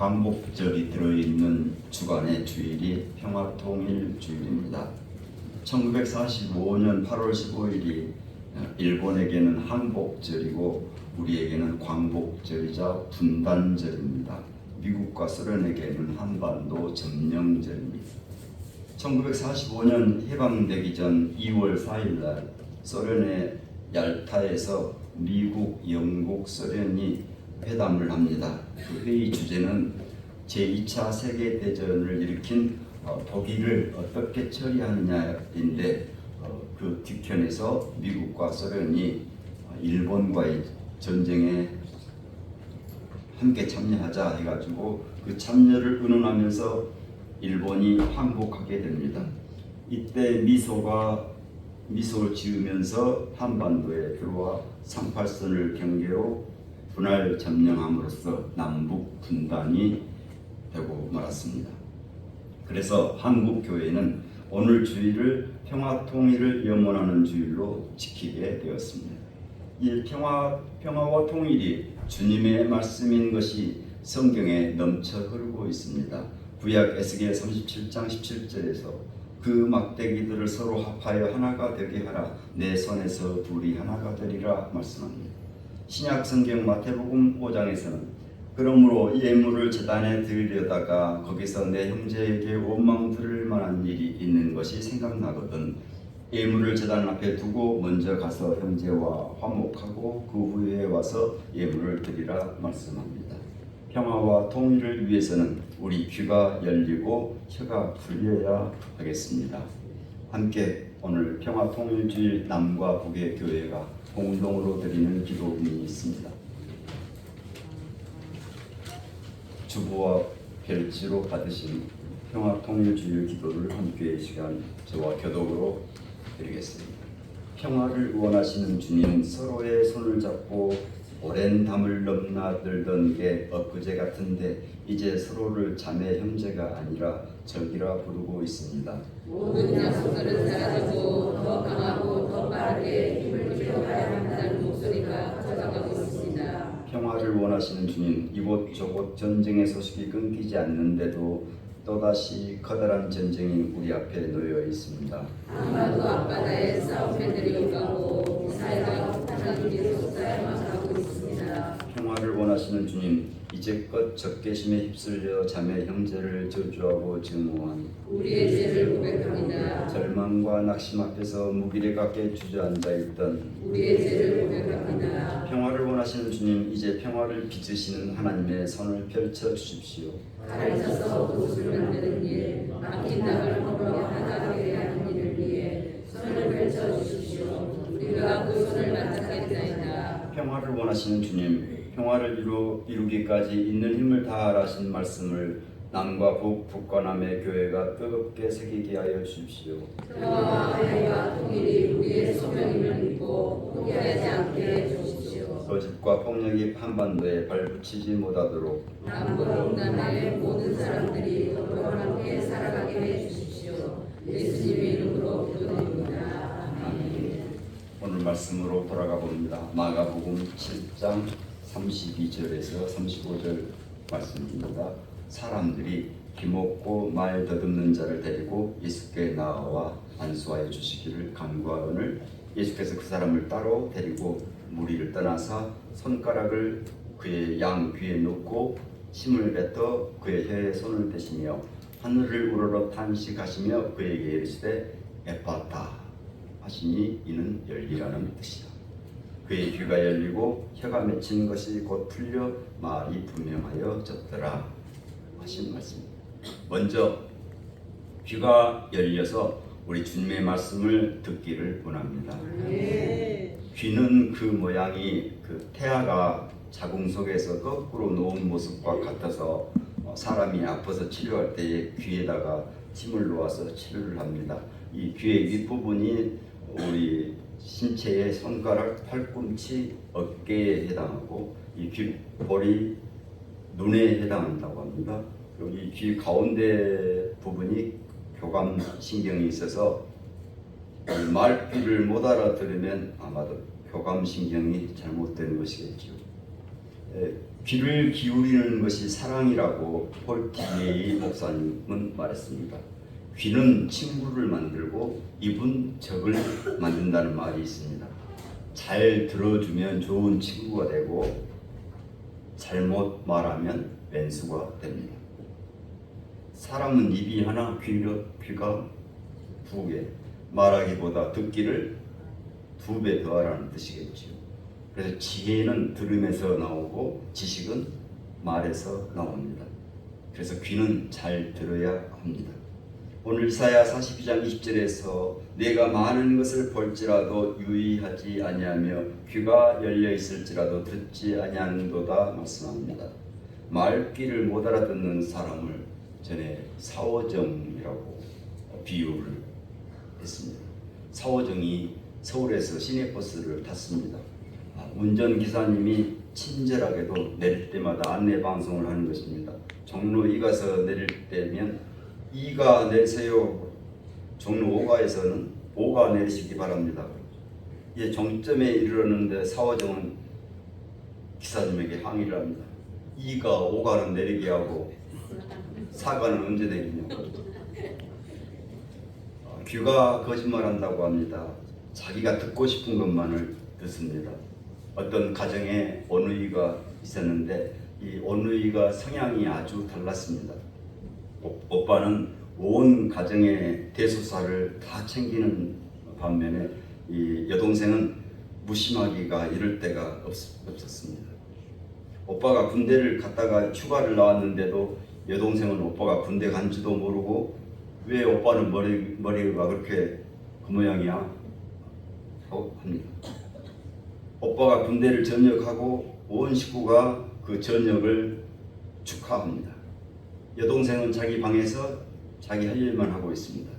광복절이 들어있는 주간의 주일이 평화통일 주일입니다. 1945년 8월 15일이 일본에게는 항복절이고 우리에게는 광복절이자 분단절입니다. 미국과 소련에게는 한반도 점령절입니다. 1945년 해방되기 전 2월 4일 날 소련의 얄타에서 미국, 영국, 소련이 회담을 합니다. 그 회의 주제는 제2차 세계대전을 일으킨 어, 독일을 어떻게 처리하느냐인데 어, 그 뒤편에서 미국과 소련이 어, 일본과의 전쟁에 함께 참여하자 해가지고 그 참여를 의논하면서 일본이 항복하게 됩니다. 이때 미소가 미소를 지으면서 한반도에 들어와 38선을 경계로 분할 점령함으로써 남북 분단이 되고 말았습니다. 그래서 한국 교회는 오늘 주일을 평화 통일을 염원하는 주일로 지키게 되었습니다. 이 평화 평화와 통일이 주님의 말씀인 것이 성경에 넘쳐 흐르고 있습니다. 구약 에스겔 37장 17절에서 그 막대기들을 서로 합하여 하나가 되게 하라 내 손에서 둘이 하나가 되리라 말씀합니다. 신약 성경 마태복음 5장에서는 그러므로 예물을 제단에 드리려다가 거기서 내 형제에게 원망 들을 만한 일이 있는 것이 생각나거든 예물을 제단 앞에 두고 먼저 가서 형제와 화목하고 그 후에 와서 예물을 드리라 말씀합니다. 평화와 통일을 위해서는 우리 귀가 열리고 혀가 풀려야 하겠습니다. 함께 오늘 평화 통일주일 남과 북의 교회가 공동으로 드리는 기도문이 있습니다. 주보와 별지로 받으신 평화 통일주일 기도를 함께 이 시간 저와 교독으로 드리겠습니다. 평화를 원하시는 주님 서로의 손을 잡고 오랜 담을 넘나들던 게 엊그제 같은데 이제 서로를 자매 형제가 아니라 적이라 부르고 있습니다. 모든 약속들은 사라지고 더 강하고 더 빠르게 힘을 키워가야 한다는 목소리가 커져가고 있습니다. 평화를 원하시는 주님 이곳저곳 전쟁의 소식이 끊기지 않는데도 또다시 커다란 전쟁이 우리 앞에 놓여 있습니다. 한반도 앞바다에 싸움패들이 오가고 미사일과 폭탄이 쌓여만 가고 있습니다. 평화를 원하시는 주님 이제껏 적개심에 휩쓸려 자매 형제를 저주하고 증오한 우리의 죄를 고백합니다. 절망과 낙심 앞에서 무기력하게 주저앉아 있던 우리의 죄를 고백합니다. 평화를 원하시는 주님 이제 평화를 빚으시는 하나님의 손을 펼쳐 주십시오. 가르쳐서 도수를 만드는 일, 막힌 땅을 허물어 하나하게 하는 일을 위해 손을 펼쳐 주십시오. 우리가 그 손을 맞잡겠나이다. 평화를 원하시는 주님 평화를 이루, 이루기까지 있는 힘을 다하라신 말씀을 남과 북, 북과 남의 교회가 뜨겁게 새기게 하여 주십시오. 평화와 화해와 통일이 우리의 소명임을 믿고 포기하지 않게 해주십시오. 거짓과 폭력이 한반도에 발붙이지 못하도록 남북 동남의 모든 사람들이 더불어 함께 살아가게 해주십시오. 예수님의 이름으로 기도드립니다. 아멘. 오늘 말씀으로 돌아가 봅니다. 마가복음 7장 32절에서 35절 말씀입니다. 사람들이 기먹고 말 더듬는 자를 데리고 예수께 나와 안수하여 주시기를 간구하오늘 예수께서 그 사람을 따로 데리고 무리를 떠나서 손가락을 그의 양 귀에 놓고 침을 뱉어 그의 혀에 손을 대시며 하늘을 우러러 탄식하시며 그에게 이르시되 에파타 하시니 이는 열리라는 뜻이다. 그의 귀가 열리고 혀가 맺힌 것이 곧 풀려 말이 분명하여졌더라 하신 말씀입니다. 먼저 귀가 열려서 우리 주님의 말씀을 듣기를 원합니다. 귀는 그 모양이 그 태아가 자궁 속에서 거꾸로 놓은 모습과 같아서 어, 사람이 아파서 치료할 때에 귀에다가 침을 놓아서 치료를 합니다. 이 귀의 윗부분이 우리 신체의 손가락, 팔꿈치, 어깨에 해당하고 이 귓볼이 눈에 해당한다고 합니다. 여기 귀 가운데 부분이 교감 신경이 있어서 이 말귀를 못 알아들으면 아마도 교감 신경이 잘못된 것이겠죠. 에, 귀를 기울이는 것이 사랑이라고 폴티에이 목사님은 말했습니다. 귀는 친구를 만들고 입은 적을 만든다는 말이 있습니다. 잘 들어주면 좋은 친구가 되고 잘못 말하면 왼수가 됩니다. 사람은 입이 하나 귀가, 귀가 두 개, 말하기보다 듣기를 두 배 더하라는 뜻이겠지요. 그래서 지혜는 들음에서 나오고 지식은 말에서 나옵니다. 그래서 귀는 잘 들어야 합니다. 오늘 이사야 42장 20절에서 내가 많은 것을 볼지라도 유의하지 아니하며 귀가 열려 있을지라도 듣지 아니하는도다 말씀합니다. 말귀를 못 알아듣는 사람을 전에 사오정이라고 비유를 했습니다. 사오정이 서울에서 시내버스를 탔습니다. 아, 운전기사님이 친절하게도 내릴 때마다 안내 방송을 하는 것입니다. 종로 2 가서 내릴 때면 2가 내세요. 종로 5가에서는 5가 내리시기 바랍니다. 이제 정점에 이르렀는데 사오정은 기사님에게 항의를 합니다. 2가 5가는 내리게 하고 4가는 언제 내리냐고. 어, 귀가 거짓말한다고 합니다. 자기가 듣고 싶은 것만을 듣습니다. 어떤 가정에 어느이가 있었는데 이 어느이가 성향이 아주 달랐습니다. 오- 오빠는 온 가정의 대소사를 다 챙기는 반면에 이 여동생은 무심하기가 이럴 때가 없, 없었습니다. 오빠가 군대를 갔다가 휴가를 나왔는데도 여동생은 오빠가 군대 간지도 모르고 왜 오빠는 머리 머리가 그렇게 그 모양이야? 하고 합니다. 오빠가 군대를 전역하고 온 식구가 그 전역을 축하합니다. 여동생은 자기 방에서 자기 할 일만 하고 있습니다.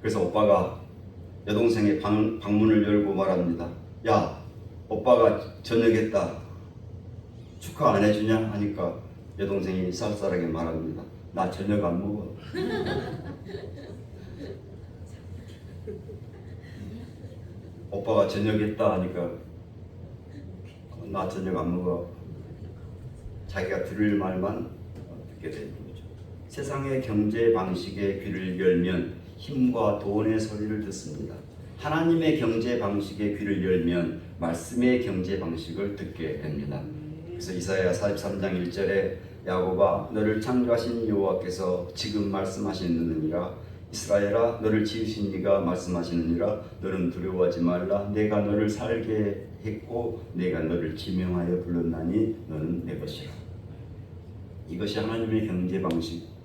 그래서 오빠가 여동생의 방, 방문을 열고 말합니다. 야, 오빠가 전역했다. 축하 안 해주냐? 하니까 여동생이 쌀쌀하게 말합니다. 나 저녁 안 먹어. 오빠가 저녁 했다 하니까 나 저녁 안 먹어. 자기가 들을 말만 듣게 거죠. 세상의 경제 방식에 귀를 열면 힘과 돈의 소리를 듣습니다. 하나님의 경제 방식에 귀를 열면 말씀의 경제 방식을 듣게 됩니다. 그래서 이사야 43장 1절에 야곱아 너를 창조하신 여호와께서 지금 말씀하시느니라 이스라엘아 너를 지으신 이가 말씀하시느니라 너는 두려워하지 말라 내가 너를 살게 했고 내가 너를 지명하여 불렀나니 너는 내 것이라 이것이 하나님의 경제 방식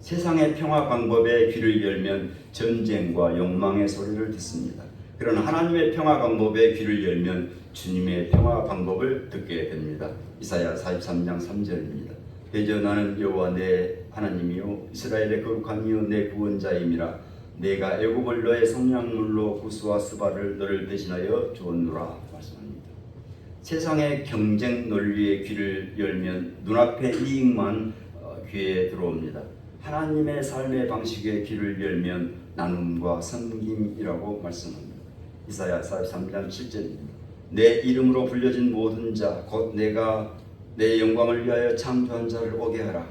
세상의 평화 방법에 귀를 열면 전쟁과 욕망의 소리를 듣습니다. 그러나 하나님의 평화 방법에 귀를 열면 주님의 평화 방법을 듣게 됩니다. 이사야 43장 3절입니다. 대저 나는 여호와 내 하나님이요 이스라엘의 거룩한 이요 내 구원자임이라 내가 애굽을 너의 성량물로 구스와 스바를 너를 대신하여 주었노라 말씀합니다. 세상의 경쟁 논리에 귀를 열면 눈앞의 이익만 어, 귀에 들어옵니다. 하나님의 삶의 방식에 귀를 열면 나눔과 섬김이라고 말씀합니다. 이사야 43장 7절입니다. 내 이름으로 불려진 모든 자 곧 내가 내 영광을 위하여 창조한 자를 오게 하라.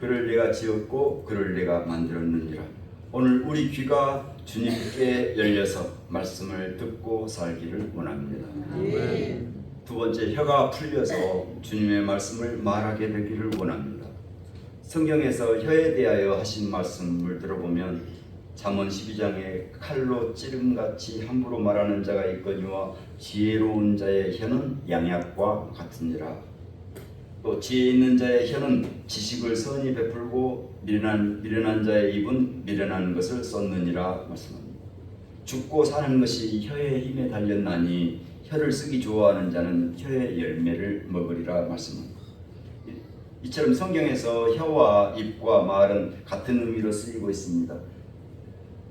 그를 내가 지었고 그를 내가 만들었느니라. 오늘 우리 귀가 주님께 열려서 말씀을 듣고 살기를 원합니다. 두 번째 혀가 풀려서 주님의 말씀을 말하게 되기를 원합니다. 성경에서 혀에 대하여 하신 말씀을 들어보면 잠언 12장에 칼로 찌름같이 함부로 말하는 자가 있거니와 지혜로운 자의 혀는 양약과 같으니라. 또 지혜 있는 자의 혀는 지식을 선히 베풀고 미련한 미련한 자의 입은 미련한 것을 쏟느니라 말씀합니다. 죽고 사는 것이 혀의 힘에 달렸나니 혀를 쓰기 좋아하는 자는 혀의 열매를 먹으리라 말씀합니다. 이- 이처럼 성경에서 혀와 입과 말은 같은 의미로 쓰이고 있습니다.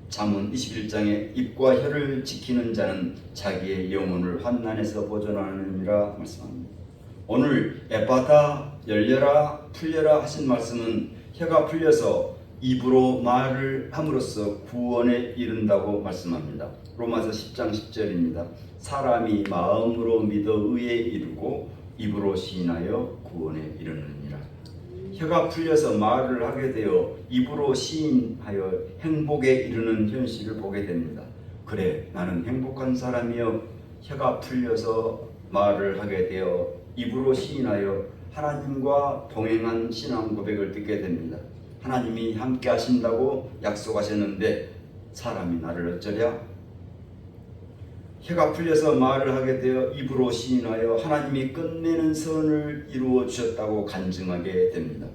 잠언 21장에 입과 혀를 지키는 자는 자기의 영혼을 환난에서 보존하느니라 말씀합니다. 오늘 에바다 열려라 풀려라 하신 말씀은 혀가 풀려서 입으로 말을 함으로써 구원에 이른다고 말씀합니다. 로마서 10장 10절입니다. 사람이 마음으로 믿어 의에 이르고 입으로 시인하여 구원에 이르느니라. 혀가 풀려서 말을 하게 되어 입으로 시인하여 행복에 이르는 현실을 보게 됩니다. 그래, 나는 행복한 사람이여 혀가 풀려서 말을 하게 되어 입으로 시인하여 하나님과 동행한 신앙 고백을 듣게 됩니다. 하나님이 함께 하신다고 약속하셨는데 사람이 나를 어쩌랴? 혀가 풀려서 말을 하게 되어 입으로 시인하여 하나님이 끝내는 선을 이루어 주셨다고 간증하게 됩니다.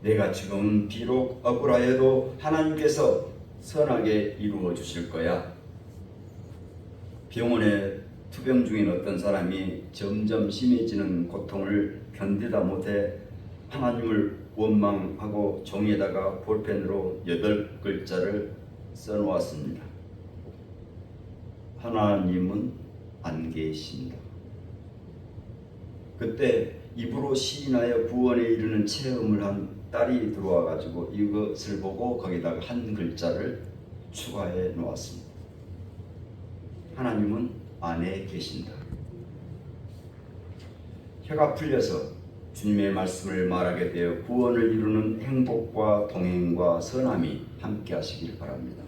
내가 지금 비록 억울하여도 하나님께서 선하게 이루어 주실 거야. 병원에 투병 중인 어떤 사람이 점점 심해지는 고통을 견디다 못해 하나님을 원망하고 종이에다가 볼펜으로 여덟 글자를 써놓았습니다. 하나님은 안 계신다. 그때 입으로 시인하여 구원에 이르는 체험을 한 딸이 들어와 가지고 이것을 보고 거기다가 한 글자를 추가해 놓았습니다. 하나님은 안에 계신다. 혀가 풀려서 주님의 말씀을 말하게 되어 구원을 이루는 행복과 동행과 선함이 함께 하시길 바랍니다.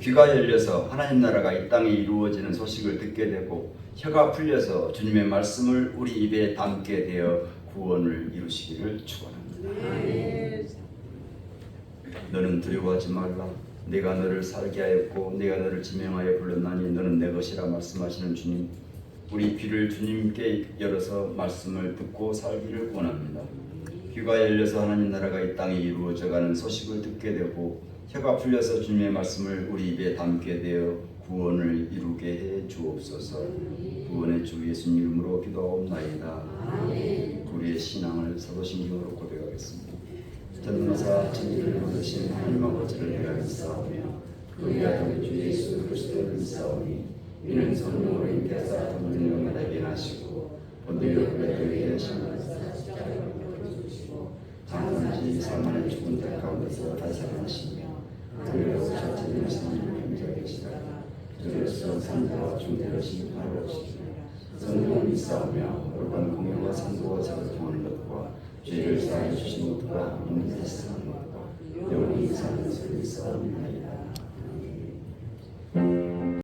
귀가 열려서 하나님 나라가 이 땅에 이루어지는 소식을 듣게 되고 혀가 풀려서 주님의 말씀을 우리 입에 담게 되어 구원을 이루시기를 축원합니다. 너는 두려워하지 말라. 내가 너를 살게 하였고 내가 너를 지명하여 불렀나니 너는 내 것이라 말씀하시는 주님. 우리 귀를 주님께 열어서 말씀을 듣고 살기를 원합니다. 귀가 열려서 하나님 나라가 이 땅에 이루어져가는 소식을 듣게 되고 혀가 풀려서 주님의 말씀을 우리 입에 담게 되어 구원을 이루게 해 주옵소서. 구원의 주 예수님 이름으로 기도하옵나이다. 우리의 신앙을 사도신경으로 고백하겠습니다. 전능사 천지를 만드신 하나님 아버지를 내가 믿사오며 그의 아들 주 예수 그리스도를 믿사오니 이는 성령으로 잉태하사 동정녀에게 나시고 본들려 그에게 하시는 장사지 사망의 죽은 자 가운데서 다시 그리고 자체는 하나님의 형제가 되시다가 저로서 산자와 중대를 심판하러 오시며 성령을 믿사오며 올바른 공영과 상도와 자를 통하는 것과 죄를 사하여 주신 것과 세상하는 것과 영원히 사는 것을 믿사옵나이다.